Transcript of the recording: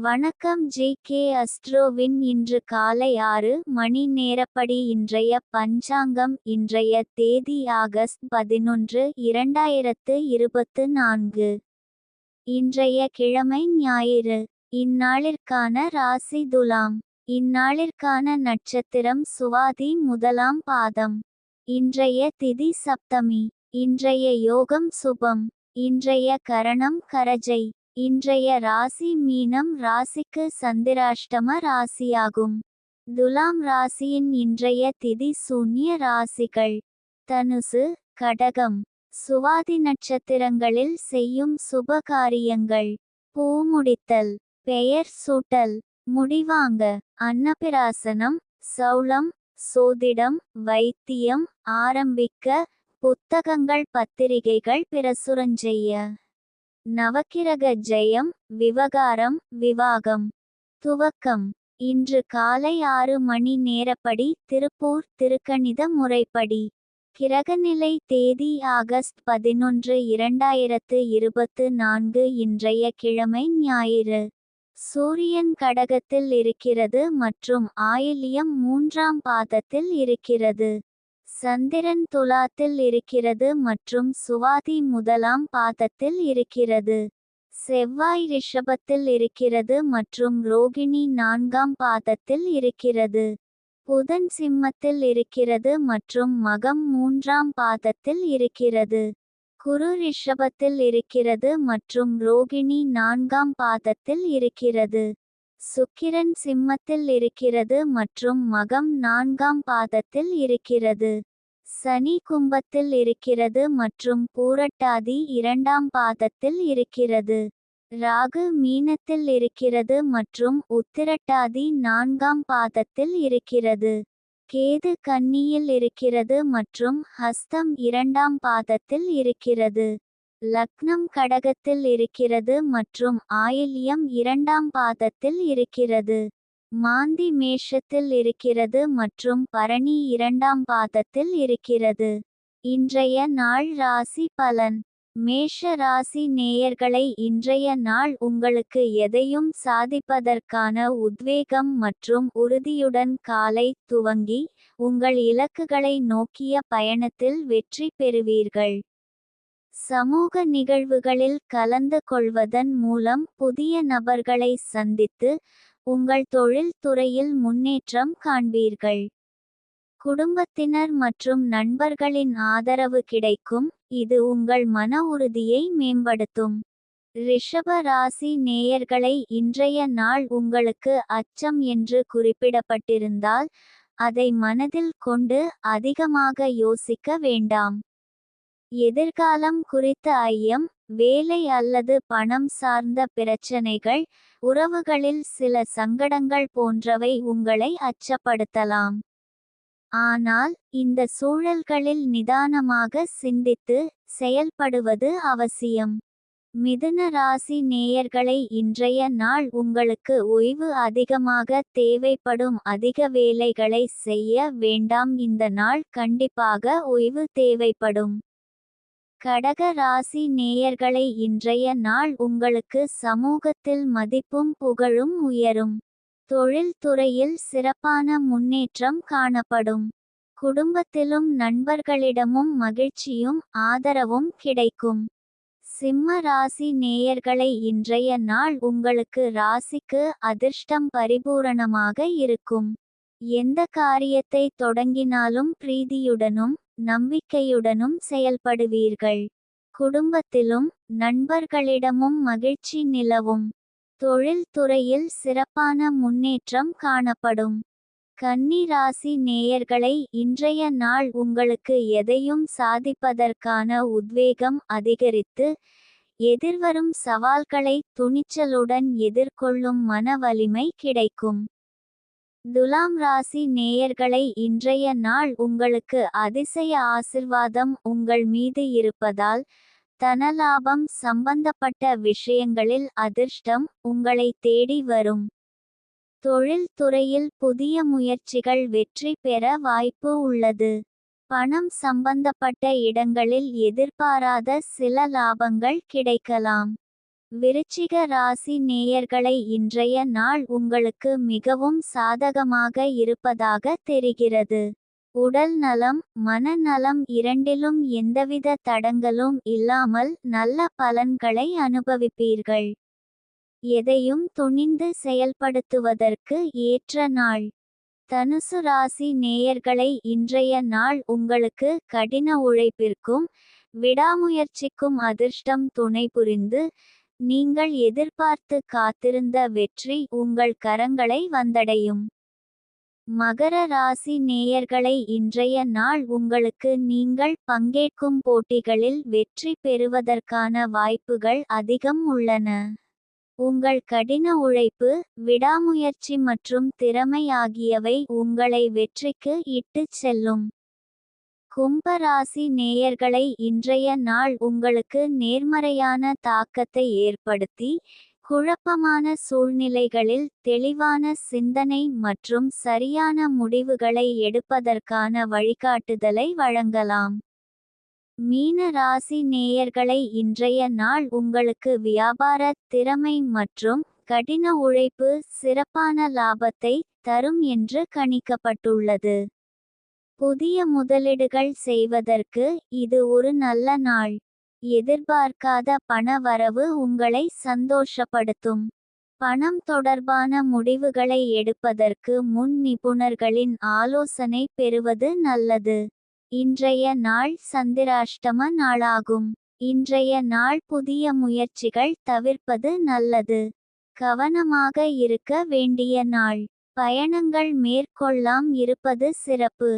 வணக்கம் J K அஸ்ட்ரோவின் இன்று காலை ஆறு மணி நேரப்படி இன்றைய பஞ்சாங்கம் இன்றைய தேதி ஆகஸ்ட் பதினொன்று இரண்டாயிரத்து இருபத்து நான்கு. இன்றைய கிழமை ஞாயிறு. இந்நாளிற்கான ராசி துலாம். இந்நாளிற்கான நட்சத்திரம் சுவாதி முதலாம் பாதம். இன்றைய திதி சப்தமி. இன்றைய யோகம் சுபம். இன்றைய கரணம் கரஜை. இன்றைய ராசி மீனம் ராசிக்கு சந்திராஷ்டம ராசியாகும். துலாம் ராசியின் இன்றைய திதி சூன்ய ராசிகள். தனுசு கடகம். சுவாதி நட்சத்திரங்களில் செய்யும் சுப காரியங்கள் பூமுடித்தல் பெயர் சூட்டல் முடிவாங்க. அன்னபிராசனம் சௌளம் சோதிடம் வைத்தியம் ஆரம்பிக்க புத்தகங்கள் பத்திரிகைகள் பிரசுரஞ்செய்ய நவக்கிரக ஜெயம் விவகாரம் விவாகம். துவக்கம். இன்று காலை ஆறு மணி நேரப்படி திருப்பூர் திருக்கணித முறைப்படி. கிரகநிலை தேதி ஆகஸ்ட் பதினொன்று இரண்டாயிரத்து இருபத்து நான்கு இன்றைய கிழமை ஞாயிறு. சூரியன் கடகத்தில் இருக்கிறது மற்றும் ஆயிலியம் மூன்றாம் பாதத்தில் இருக்கிறது. சந்திரன் துலாத்தில் இருக்கிறது மற்றும் சுவாதி முதலாம் பாதத்தில் இருக்கிறது. செவ்வாய் ரிஷபத்தில் இருக்கிறது மற்றும் ரோகிணி நான்காம் பாதத்தில் இருக்கிறது. புதன் சிம்மத்தில் இருக்கிறது மற்றும் மகம் மூன்றாம் பாதத்தில் இருக்கிறது. குரு ரிஷபத்தில் இருக்கிறது மற்றும் ரோகிணி நான்காம் பாதத்தில் இருக்கிறது. சுக்கிரன் சிம்மத்தில் இருக்கிறது மற்றும் மகம் நான்காம் பாதத்தில் இருக்கிறது. சனி கும்பத்தில் இருக்கிறது மற்றும் பூரட்டாதி இரண்டாம் பாதத்தில் இருக்கிறது. ராகு மீனத்தில் இருக்கிறது மற்றும் உத்திரட்டாதி நான்காம் பாதத்தில் இருக்கிறது. கேது கன்னியில் இருக்கிறது மற்றும் ஹஸ்தம் இரண்டாம் பாதத்தில் இருக்கிறது. லக்னம் கடகத்தில் இருக்கிறது மற்றும் ஆயில்யம் இரண்டாம் பாதத்தில் இருக்கிறது. மாந்தி மேஷத்தில் இருக்கிறது மற்றும் பரணி இரண்டாம் பாதத்தில் இருக்கிறது. இன்றைய நாள் ராசி பலன். மேஷ ராசி நேயர்களை இன்றைய நாள் உங்களுக்கு எதையும் சாதிப்பதற்கான உத்வேகம் மற்றும் உறுதியுடன் காலை துவங்கி உங்கள் இலக்குகளை நோக்கிய பயணத்தில் வெற்றி பெறுவீர்கள். சமூக நிகழ்வுகளில் கலந்து கொள்வதன் மூலம் புதிய நபர்களை சந்தித்து உங்கள் தொழில் துறையில் முன்னேற்றம் காண்பீர்கள். குடும்பத்தினர் மற்றும் நண்பர்களின் ஆதரவு கிடைக்கும். இது உங்கள் மன உறுதியை மேம்படுத்தும். ரிஷப ராசி நேயர்களை இன்றைய நாள் உங்களுக்கு அச்சம் என்று குறிப்பிடப்பட்டிருந்தால் அதை மனதில் கொண்டு அதிகமாக யோசிக்க வேண்டாம். எதிர்காலம் குறித்த ஐயம் வேலை அல்லது பணம் சார்ந்த பிரச்சனைகள் உறவுகளில் சில சங்கடங்கள் போன்றவை உங்களை அச்சப்படுத்தலாம். ஆனால் இந்த சூழல்களில் நிதானமாக சிந்தித்து செயல்படுவது அவசியம். மிதுன ராசி நேயர்களை இன்றைய நாள் உங்களுக்கு ஓய்வு அதிகமாக தேவைப்படும் அதிக வேலைகளை செய்ய வேண்டாம். இந்த நாள் கண்டிப்பாக ஓய்வு தேவைப்படும். கடக ராசி நேயர்களை இன்றைய நாள் உங்களுக்கு சமூகத்தில் மதிப்பும் புகழும் உயரும். தொழில்துறையில் சிறப்பான முன்னேற்றம் காணப்படும். குடும்பத்திலும் நண்பர்களிடமும் மகிழ்ச்சியும் ஆதரவும் கிடைக்கும். சிம்ம ராசி நேயர்களை இன்றைய நாள் உங்களுக்கு ராசிக்கு அதிர்ஷ்டம் பரிபூரணமாக இருக்கும். எந்த காரியத்தை தொடங்கினாலும் பிரீதியுடனும் நம்பிக்கையுடனும் செயல்படுவீர்கள். குடும்பத்திலும் நண்பர்களிடமும் மகிழ்ச்சி நிலவும். தொழில்துறையில் சிறப்பான முன்னேற்றம் காணப்படும். கன்னி ராசி நேயர்களை இன்றைய நாள் உங்களுக்கு எதையும் சாதிப்பதற்கான உத்வேகம் அதிகரித்து எதிர்வரும் சவால்களை துணிச்சலுடன் எதிர்கொள்ளும் மன வலிமை கிடைக்கும். துலாம் ராசி நேயர்களை இன்றைய நாள் உங்களுக்கு அதிசய ஆசிர்வாதம் உங்கள் மீது இருப்பதால் தனலாபம் சம்பந்தப்பட்ட விஷயங்களில் அதிர்ஷ்டம் உங்களை தேடி வரும். தொழில்துறையில் புதிய முயற்சிகள் வெற்றி பெற வாய்ப்பு உள்ளது. பணம் சம்பந்தப்பட்ட இடங்களில் எதிர்பாராத சில லாபங்கள் கிடைக்கலாம். விருச்சிக ராசி நேயர்களை இன்றைய நாள் உங்களுக்கு மிகவும் சாதகமாக இருப்பதாக தெரிகிறது. உடல் நலம் மனநலம் இரண்டிலும் எந்தவித தடங்களும் இல்லாமல் நல்ல பலன்களை அனுபவிப்பீர்கள். எதையும் துணிந்து செயல்படுத்துவதற்கு ஏற்ற நாள். தனுசு ராசி நேயர்களை இன்றைய நாள் உங்களுக்கு கடின உழைப்பிற்கும் விடாமுயற்சிக்கும் அதிர்ஷ்டம் துணை புரிந்து நீங்கள் எதிர்பார்த்து காத்திருந்த வெற்றி உங்கள் கரங்களை வந்தடையும். மகர ராசி நேயர்களை இன்றைய நாள் உங்களுக்கு நீங்கள் பங்கேற்கும் போட்டிகளில் வெற்றி பெறுவதற்கான வாய்ப்புகள் அதிகம் உள்ளன. உங்கள் கடின உழைப்பு விடாமுயற்சி மற்றும் திறமை ஆகியவை உங்களை வெற்றிக்கு இட்டுச் செல்லும். கும்பராசி நேயர்களை இன்றைய நாள் உங்களுக்கு நேர்மறையான தாக்கத்தை ஏற்படுத்தி குழப்பமான சூழ்நிலைகளில் தெளிவான சிந்தனை மற்றும் சரியான முடிவுகளை எடுப்பதற்கான வழிகாட்டுதலை வழங்கலாம். மீன ராசி நேயர்களை இன்றைய நாள் உங்களுக்கு வியாபார திறமை மற்றும் கடின உழைப்பு சிறப்பான லாபத்தை தரும் என்று கணிக்கப்பட்டுள்ளது. புதிய முதலீடுகள் செய்வதற்கு இது ஒரு நல்ல நாள். எதிர்பார்க்காத பண வரவு உங்களை சந்தோஷப்படுத்தும். பணம் தொடர்பான முடிவுகளை எடுப்பதற்கு முன் நிபுணர்களின் ஆலோசனை பெறுவது நல்லது. இன்றைய நாள் சந்திராஷ்டம நாளாகும். இன்றைய நாள் புதிய முயற்சிகள் தவிர்ப்பது நல்லது. கவனமாக இருக்க வேண்டிய நாள். பயணங்கள் மேற்கொள்ளாம் இருப்பது சிறப்பு.